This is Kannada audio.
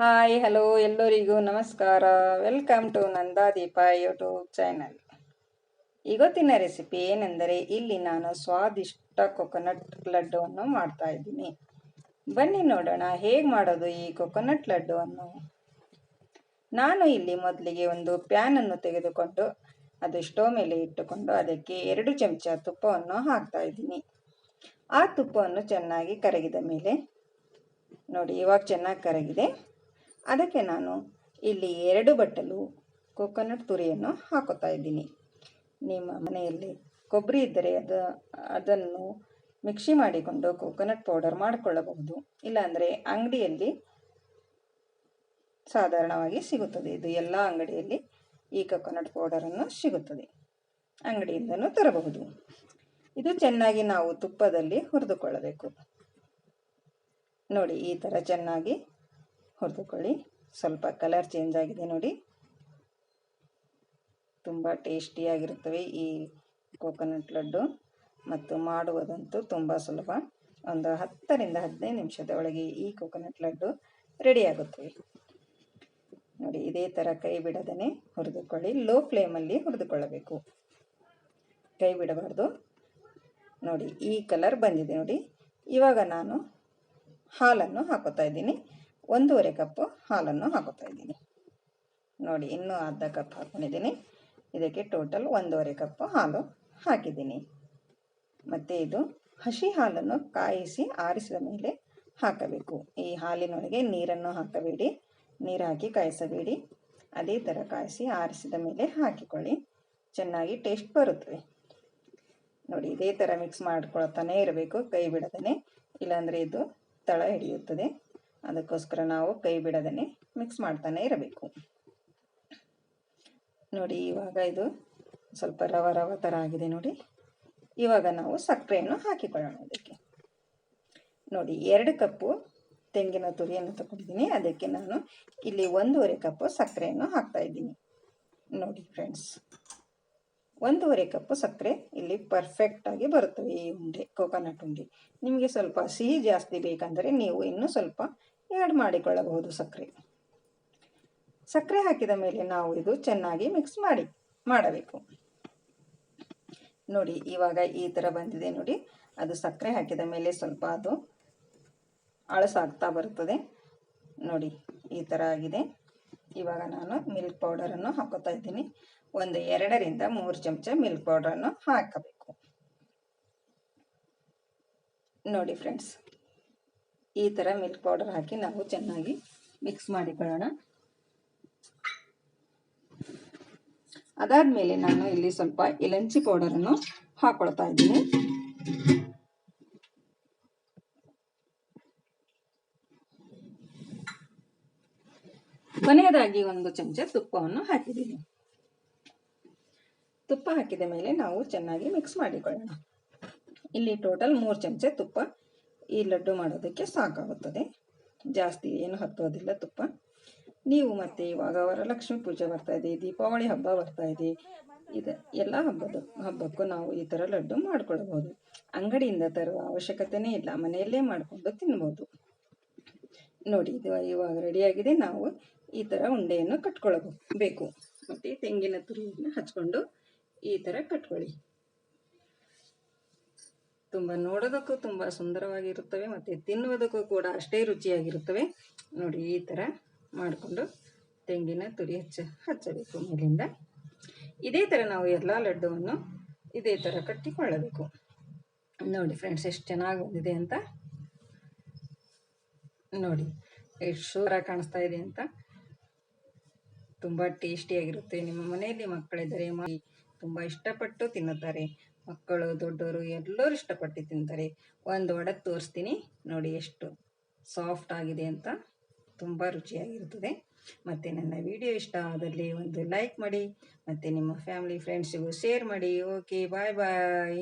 ಹಾಯ್ ಹಲೋ ಎಲ್ಲರಿಗೂ ನಮಸ್ಕಾರ. Welcome to Nanda Deepa YouTube channel ಇವತ್ತಿನ ರೆಸಿಪಿ ಏನೆಂದರೆ ಇಲ್ಲಿ ನಾನು ಸ್ವಾದಿಷ್ಟ ಕೊಕೊನಟ್ ಲಡ್ಡುವನ್ನು ಮಾಡ್ತಾ ಇದ್ದೀನಿ. ಬನ್ನಿ ನೋಡೋಣ, ಹೇಗೆ ಮಾಡೋದು ಈ ಕೊಕೊನಟ್ ಲಡ್ಡುವನ್ನು? ನಾನು ಇಲ್ಲಿ ಮೊದಲಿಗೆ ಒಂದು ಪ್ಯಾನನ್ನು ತೆಗೆದುಕೊಂಡು ಅದು ಸ್ಟೋವ್ ಮೇಲೆ ಇಟ್ಟುಕೊಂಡು ಅದಕ್ಕೆ ಎರಡು ಚಮಚ ತುಪ್ಪವನ್ನು ಹಾಕ್ತಾ ಇದ್ದೀನಿ. ಆ ತುಪ್ಪವನ್ನು ಚೆನ್ನಾಗಿ ಕರಗಿದ ಮೇಲೆ ನೋಡಿ, ಇವಾಗ ಚೆನ್ನಾಗಿ ಕರಗಿದೆ. ಅದಕ್ಕೆ ನಾನು ಇಲ್ಲಿ ಎರಡು ಬಟ್ಟಲು ಕೊಕೊನಟ್ ತುರಿಯನ್ನು ಹಾಕೋತಾ ಇದ್ದೀನಿ. ನಿಮ್ಮ ಮನೆಯಲ್ಲಿ ಕೊಬ್ಬರಿ ಇದ್ದರೆ ಅದು, ಅದನ್ನು ಮಿಕ್ಸಿ ಮಾಡಿಕೊಂಡು ಕೊಕೊನಟ್ ಪೌಡರ್ ಮಾಡಿಕೊಳ್ಳಬಹುದು. ಇಲ್ಲಾಂದರೆ ಅಂಗಡಿಯಲ್ಲಿ ಸಾಧಾರಣವಾಗಿ ಸಿಗುತ್ತದೆ. ಇದು ಎಲ್ಲ ಅಂಗಡಿಯಲ್ಲಿ ಈ ಕೊಕೊನಟ್ ಪೌಡರನ್ನು ಸಿಗುತ್ತದೆ. ಅಂಗಡಿಯಿಂದನೂ ತರಬಹುದು. ಇದು ಚೆನ್ನಾಗಿ ನಾವು ತುಪ್ಪದಲ್ಲಿ ಹುರಿದುಕೊಳ್ಳಬೇಕು. ನೋಡಿ, ಈ ಥರ ಚೆನ್ನಾಗಿ ಹುರಿದುಕೊಳ್ಳಿ. ಸ್ವಲ್ಪ ಕಲರ್ ಚೇಂಜ್ ಆಗಿದೆ ನೋಡಿ. ತುಂಬ ಟೇಸ್ಟಿಯಾಗಿರುತ್ತವೆ ಈ ಕೋಕೋನಟ್ ಲಡ್ಡು ಮತ್ತು ಮಾಡುವುದಂತೂ ತುಂಬ ಸುಲಭ. ಒಂದು ಹತ್ತರಿಂದ ಹದಿನೈದು ನಿಮಿಷದ ಒಳಗೆ ಈ ಕೋಕೋನಟ್ ಲಡ್ಡು ರೆಡಿಯಾಗುತ್ತವೆ ನೋಡಿ, ಇದೇ ಥರ ಕೈ ಬಿಡದೇ ಹುರಿದುಕೊಳ್ಳಿ. ಲೋ ಫ್ಲೇಮಲ್ಲಿ ಹುರಿದುಕೊಳ್ಳಬೇಕು. ಕೈ ಬಿಡಬಾರ್ದು. ನೋಡಿ, ಈ ಕಲರ್ ಬಂದಿದೆ ನೋಡಿ. ಇವಾಗ ನಾನು ಹಾಲನ್ನು ಹಾಕೋತಾ ಇದ್ದೀನಿ. ಒಂದೂವರೆ ಕಪ್ಪು ಹಾಲನ್ನು ಹಾಕುತ್ತಾ ಇದ್ದೀನಿ. ನೋಡಿ, ಇನ್ನೂ ಅರ್ಧ ಕಪ್ ಹಾಕೊಂಡಿದ್ದೀನಿ. ಇದಕ್ಕೆ ಟೋಟಲ್ ಒಂದೂವರೆ ಕಪ್ಪು ಹಾಲು ಹಾಕಿದ್ದೀನಿ. ಮತ್ತು ಇದು ಹಸಿ ಹಾಲನ್ನು ಕಾಯಿಸಿ ಆರಿಸಿದ ಮೇಲೆ ಹಾಕಬೇಕು. ಈ ಹಾಲಿನೊಳಗೆ ನೀರನ್ನು ಹಾಕಬೇಡಿ. ನೀರು ಹಾಕಿ ಕಾಯಿಸಬೇಡಿ. ಅದೇ ಥರ ಕಾಯಿಸಿ ಆರಿಸಿದ ಮೇಲೆ ಹಾಕಿಕೊಳ್ಳಿ. ಚೆನ್ನಾಗಿ ಟೇಸ್ಟ್ ಬರುತ್ತವೆ ನೋಡಿ, ಇದೇ ಥರ ಮಿಕ್ಸ್ ಮಾಡ್ಕೊಳ್ತಾನೆ ಇರಬೇಕು, ಕೈ ಬಿಡದೇ ಇಲ್ಲಾಂದರೆ ಇದು ತಳ ಹಿಡಿಯುತ್ತದೆ. ಅದಕ್ಕೋಸ್ಕರ ನಾವು ಕೈ ಬಿಡದೇ ಮಿಕ್ಸ್ ಮಾಡ್ತಾನೆ ಇರಬೇಕು. ನೋಡಿ, ಇವಾಗ ಇದು ಸ್ವಲ್ಪ ರವ ರವ ಥರ ಆಗಿದೆ ನೋಡಿ. ಇವಾಗ ನಾವು ಸಕ್ಕರೆಯನ್ನು ಹಾಕಿಕೊಳ್ಳೋಣ ಅದಕ್ಕೆ ನೋಡಿ, ಎರಡು ಕಪ್ಪು ತೆಂಗಿನ ತುರಿಯನ್ನು ತಗೊಂಡಿದ್ದೀನಿ. ಅದಕ್ಕೆ ನಾನು ಇಲ್ಲಿ ಒಂದೂವರೆ ಕಪ್ಪು ಸಕ್ಕರೆಯನ್ನು ಹಾಕ್ತಾ ಇದ್ದೀನಿ. ನೋಡಿ ಫ್ರೆಂಡ್ಸ್ ಒಂದೂವರೆ ಕಪ್ಪು ಸಕ್ಕರೆ ಇಲ್ಲಿ ಪರ್ಫೆಕ್ಟಾಗಿ ಬರುತ್ತವೆ ಈ ಉಂಡೆ ಕೋಕೋನಟ್ ಉಂಡೆ. ನಿಮಗೆ ಸ್ವಲ್ಪ ಸಿಹಿ ಜಾಸ್ತಿ ಬೇಕಂದರೆ ನೀವು ಇನ್ನೂ ಸ್ವಲ್ಪ ಆ್ಯಡ್ ಮಾಡಿಕೊಳ್ಳಬಹುದು ಸಕ್ಕರೆ. ಸಕ್ಕರೆ ಹಾಕಿದ ಮೇಲೆ ನಾವು ಇದು ಚೆನ್ನಾಗಿ ಮಿಕ್ಸ್ ಮಾಡಿ, ಮಾಡಬೇಕು. ನೋಡಿ, ಇವಾಗ ಈ ಥರ ಬಂದಿದೆ ನೋಡಿ. ಅದು ಸಕ್ಕರೆ ಹಾಕಿದ ಮೇಲೆ ಸ್ವಲ್ಪ ಅದು ಅಳಸಾಗ್ತಾ ಬರುತ್ತದೆ ನೋಡಿ, ಈ ಥರ ಆಗಿದೆ. ಇವಾಗ ನಾನು ಮಿಲ್ಕ್ ಪೌಡರನ್ನು ಹಾಕೋತಾ ಇದ್ದೀನಿ. ಒಂದು ಎರಡರಿಂದ ಮೂರು ಚಮಚ ಮಿಲ್ಕ್ ಪೌಡರನ್ನು ಹಾಕಬೇಕು. ನೋಡಿ ಫ್ರೆಂಡ್ಸ್ ಈ ಥರ ಮಿಲ್ಕ್ ಪೌಡರ್ ಹಾಕಿ ನಾವು ಚೆನ್ನಾಗಿ ಮಿಕ್ಸ್ ಮಾಡಿಕೊಳ್ಳೋಣ. ಅದಾದಮೇಲೆ ನಾನು ಇಲ್ಲಿ ಸ್ವಲ್ಪ ಇಲಂಚಿ ಪೌಡರನ್ನು ಹಾಕೊಳ್ತಾ ಇದ್ದೀನಿ. ಕೊನೆಯದಾಗಿ ಒಂದು ಚಮಚ ತುಪ್ಪವನ್ನು ಹಾಕಿದ್ದೀನಿ. ತುಪ್ಪ ಹಾಕಿದ ಮೇಲೆ ನಾವು ಚೆನ್ನಾಗಿ ಮಿಕ್ಸ್ ಮಾಡಿಕೊಳ್ಳೋಣ. ಇಲ್ಲಿ ಟೋಟಲ್ ಮೂರು ಚಮಚ ತುಪ್ಪ ಈ ಲಡ್ಡು ಮಾಡೋದಕ್ಕೆ ಸಾಕಾಗುತ್ತದೆ. ಜಾಸ್ತಿ ಏನು ಹತ್ತೋದಿಲ್ಲ ತುಪ್ಪ. ನೀವು ಮತ್ತೆ ಇವಾಗ ವರಲಕ್ಷ್ಮಿ ಪೂಜೆ ಬರ್ತಾ ಇದೆ, ದೀಪಾವಳಿ ಹಬ್ಬ ಬರ್ತಾ ಇದೆ. ಇದು ಎಲ್ಲ ಹಬ್ಬದ, ಹಬ್ಬಕ್ಕೂ ನಾವು ಈ ಥರ ಲಡ್ಡು ಮಾಡ್ಕೊಳ್ಬೋದು. ಅಂಗಡಿಯಿಂದ ತರುವ ಅವಶ್ಯಕತೆನೇ ಇಲ್ಲ, ಮನೆಯಲ್ಲೇ ಮಾಡಿಕೊಂಡು ತಿನ್ಬೋದು. ನೋಡಿ, ಇದು ಇವಾಗ ರೆಡಿಯಾಗಿದೆ ನಾವು ಈ ಥರ ಉಂಡೆಯನ್ನು ಕಟ್ಕೊಳ್ಬೇಕು. ಮತ್ತು ತೆಂಗಿನ ತುರಿಯನ್ನು ಹಚ್ಕೊಂಡು ಈ ಥರ ಕಟ್ಕೊಳ್ಳಿ. ತುಂಬ ನೋಡೋದಕ್ಕೂ ತುಂಬ ಸುಂದರವಾಗಿರುತ್ತವೆ ಮತ್ತು ತಿನ್ನುವುದಕ್ಕೂ ಕೂಡ ಅಷ್ಟೇ ರುಚಿಯಾಗಿರುತ್ತವೆ. ನೋಡಿ ಈ ಥರ ಮಾಡಿಕೊಂಡು ತೆಂಗಿನ ತುರಿ ಹಚ್ಚ, ಹಚ್ಚಬೇಕು ಮೇಲಿಂದ. ಇದೇ ಥರ ನಾವು ಎಲ್ಲ ಲಡ್ಡುವನ್ನು ಇದೇ ಥರ ಕಟ್ಟಿಕೊಳ್ಳಬೇಕು. ನೋಡಿ ಫ್ರೆಂಡ್ಸ್ ಎಷ್ಟು ಚೆನ್ನಾಗಿ ಬಂದಿದೆ ಅಂತ. ನೋಡಿ, ಎಷ್ಟು ಶೂರ ಕಾಣಿಸ್ತಾ ಇದೆ ಅಂತ. ತುಂಬ ಟೇಸ್ಟಿಯಾಗಿರುತ್ತೆ. ನಿಮ್ಮ ಮನೆಯಲ್ಲಿ ಮಕ್ಕಳಿದ್ದರೆ ಮಾಡಿ ತುಂಬ ಇಷ್ಟಪಟ್ಟು ತಿನ್ನುತ್ತಾರೆ. ಮಕ್ಕಳು ದೊಡ್ಡವರು ಎಲ್ಲರೂ ಇಷ್ಟಪಟ್ಟು ತಿಂತಾರೆ. ಒಂದು ವಡೆ ತೋರಿಸ್ತೀನಿ. ನೋಡಿ ಎಷ್ಟು ಸಾಫ್ಟ್ ಆಗಿದೆ ಅಂತ. ತುಂಬ ರುಚಿಯಾಗಿರ್ತದೆ ಮತ್ತು ನನ್ನ ವಿಡಿಯೋ ಇಷ್ಟ ಆದಲ್ಲಿ ಒಂದು ಲೈಕ್ ಮಾಡಿ, ಮತ್ತು ನಿಮ್ಮ ಫ್ಯಾಮಿಲಿ ಫ್ರೆಂಡ್ಸಿಗೂ ಶೇರ್ ಮಾಡಿ. Okay bye bye